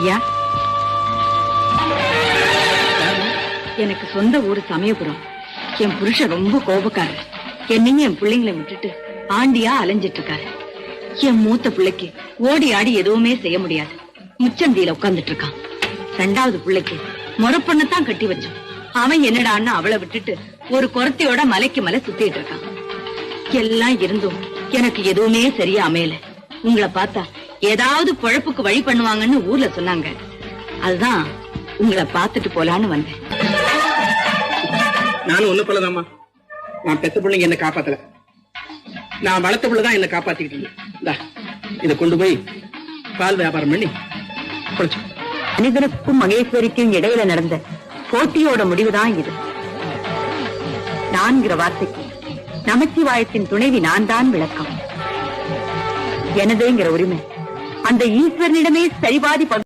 ஐயா எனக்கு சொந்த ஊரு சமயபுரம். என் புருஷன் ரொம்ப கோபக்காரர். என்னையும் என் பிள்ளைங்களை விட்டுட்டு ஆண்டியா அலைஞ்சிட்டு இருக்காரு என் மூத்த பிள்ளைக்கு ஓடி ஆடி எதுவுமே செய்ய முடியாது. முச்சந்தியில உட்கார்ந்துட்டு இருக்கான் ரெண்டாவது பிள்ளைக்கு முறப்பொண்ணத்தான் கட்டி வச்சோம் அவன் என்னடான்னு அவளை விட்டுட்டு ஒரு குரத்தையோட மலைக்கு மலை சுத்திட்டு இருக்கான் எல்லாம் இருந்தும் எனக்கு எதுவுமே சரியா அமையல. உங்களை பார்த்தா ஏதாவது பொழப்புக்கு வழி பண்ணுவாங்கன்னு ஊர்ல சொன்னாங்க. அதுதான் உங்களை பார்த்துட்டு போலான்னு வந்தேன். நானும் ஒண்ணு போலதாம்மா நான் பெத்த பிள்ளைங்க என்ன காப்பாத்தல. நான் வளர்த்த பிள்ளை தான் என்ன காப்பாத்திக்கிட்டு இருந்தேன் இந்தா, இதை கொண்டு போய் பால் வியாபாரம் பண்ணி மனிதனுக்கும் மகேஸ்வரிக்கும் இடையில நடந்த போட்டியோட முடிவுதான் இது. நான்கிற வார்த்தைக்கு நமச்சிவாயத்தின் துணைவி நான் தான் விளக்கம். எனதேங்கிற உரிமை. அந்த ஈஸ்வரனிடமே சரிபாதி